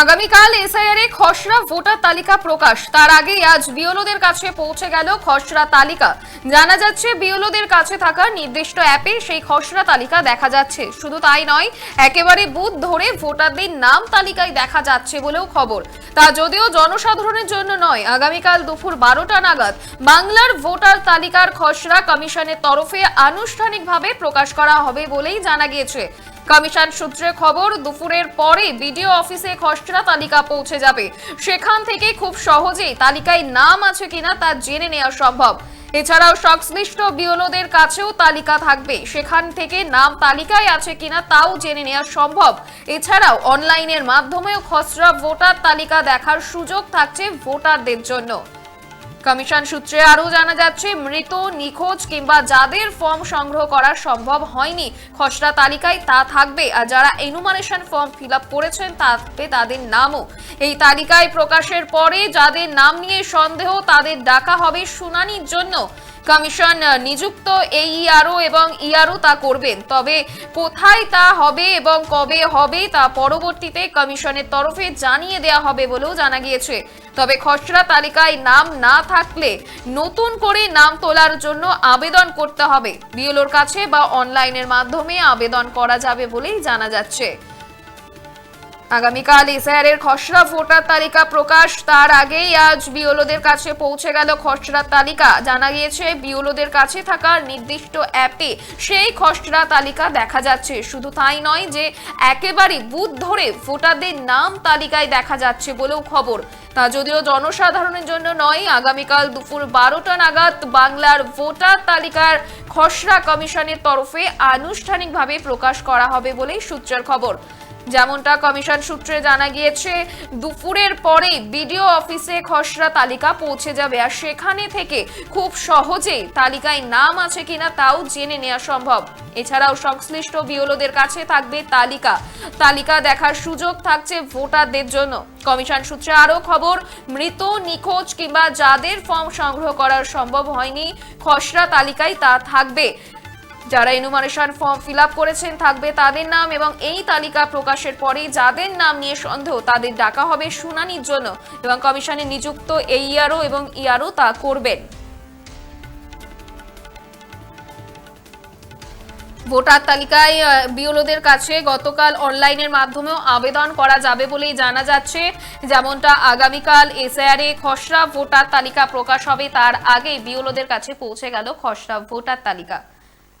আগামীকাল এসআইআর এ খসড়া ভোটার তালিকা প্রকাশ। তার আগে আজ বিওলোদের কাছে পৌঁছে গেল খসড়া তালিকা। জানা যাচ্ছে বিওলোদের কাছে থাকা নির্দিষ্ট অ্যাপে সেই খসড়া তালিকা দেখা যাচ্ছে। শুধু তাই নয়, একেবারে বুথ ধরে ভোটারদের নাম তালিকায় দেখা যাচ্ছে বলেও খবর। তা যদিও জনসাধারণের জন্য নয়, আগামীকাল দুপুর বারোটা নাগাদ বাংলার ভোটার তালিকার খসড়া কমিশনের তরফে আনুষ্ঠানিকভাবে প্রকাশ করা হবে বলেই জানা গিয়েছে। কমিশন সূত্রে খবর, দুপুরের পরে বিডিও অফিসে খসড়া তালিকা পৌঁছে যাবে। সেখান থেকে খুব সহজেই তালিকায় নাম আছে কিনা তা জেনে নেওয়া সম্ভব। এছাড়াও সংশ্লিষ্ট বিওলোদের কাছেও তালিকা থাকবে। সেখান থেকে নাম তালিকায় আছে কিনা তাও জেনে নেওয়া সম্ভব। এছাড়াও অনলাইনের মাধ্যমেও খসড়া ভোটার তালিকা দেখার সুযোগ থাকছে ভোটারদের জন্য। কমিশন সূত্রে আরও জানা যাচ্ছে, মৃত, নিখোঁজ কিংবা যাদের ফর্ম সংগ্রহ করা সম্ভব হয়নি, খসড়া তালিকায় তা থাকবে। আর যারা এনুমারেশন ফর্ম ফিল করেছেন, তাতে তাদের নামও। এই তালিকায় প্রকাশের পরে যাদের নাম নিয়ে সন্দেহ, তাদের ডাকা হবে শুনানির জন্য। কমিশন নিযুক্ত এই ইআরও এবং ইআরও তা করবেন। তবে কোথায় তা হবে এবং কবে হবে তা পরবর্তীতে কমিশনের তরফে জানিয়ে দেওয়া হবে বলেও জানা গিয়েছে। তবে খসড়া তালিকায় নাম না থাকলে নতুন করে নাম তোলার জন্য আবেদন করতে হবে। বিএলওর কাছে বা অনলাইনের মাধ্যমে আবেদন করা যাবে বলেই জানা যাচ্ছে। আগামীকাল এর খসড়া ভোটার তালিকা প্রকাশ, তার আগেই আজ বিওলোদের কাছে পৌঁছে গেল খসড়া তালিকা। জানা গিয়েছে, বিওলোদের কাছে থাকা নির্দিষ্ট অ্যাপে সেই খসড়া তালিকা দেখা যাচ্ছে। শুধু তাই নয় যে, একেবারে বুথ ধরে ভোটারদের নাম তালিকায় দেখা যাচ্ছে বলেও খবর। তা যদিও জনসাধারণের জন্য নয়, আগামীকাল দুপুর বারোটা নাগাদ বাংলার ভোটার তালিকার খসড়া কমিশনের তরফে আনুষ্ঠানিকভাবে প্রকাশ করা হবে বলেই সূত্রের খবর। যেমনটা কমিশন সূত্রে জানা গিয়েছে, দুপুরের পরে বিডিও অফিসে খসড়া তালিকা পৌঁছে যাবে। আর সেখানে থেকে খুব সহজেই তালিকায় নাম আছে কিনা তাও জেনে নেওয়া সম্ভব। এছাড়াও সংশ্লিষ্ট বিওলোদের কাছে থাকবে তালিকা। তালিকা দেখার সুযোগ থাকছে ভোটারদের জন্য। কমিশন সূত্রে আরও খবর, মৃত, নিখোঁজ কিংবা যাদের ফর্ম সংগ্রহ করার সম্ভব হয়নি, খসড়া তালিকায় তা থাকবে। যারা এনুমারেশন ফর্ম ফিল করেছেন, থাকবে তাদের নাম এবং এই তালিকা প্রকাশের পরে যাদের নাম নিয়ে সন্দেহ, তাদের ডাকা হবে শুনানির জন্য এবং কমিশনে নিযুক্ত এই ইয়ারও এবং ইয়ারও তা করবেন। ভোটার তালিকায় বিওলোদের কাছে গতকাল অনলাইনের মাধ্যমেও আবেদন করা যাবে বলেই জানা যাচ্ছে। যেমনটা আগামীকাল এসআর এ খসড়া ভোটার তালিকা প্রকাশ হবে, তার আগে বিওলোদের কাছে পৌঁছে গেল খসড়া ভোটার তালিকা।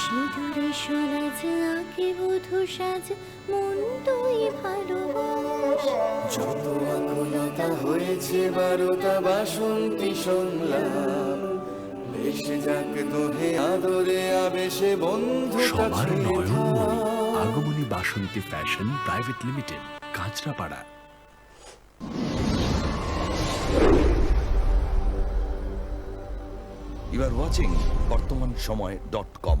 সিঁদুরে সোলাজ আঁকে বধু সাজ মন তুই ভালোবাস। যত আকুলতা হয়েছে বারোটা বাসন্তী সংলাপ ভেসে যাক দোহে আদরে আবেশে বন্ধু সবার নয়নমণি আগমনী Basanti fashion private limited Kanchrapara. You are watching Bartaman Samay dot com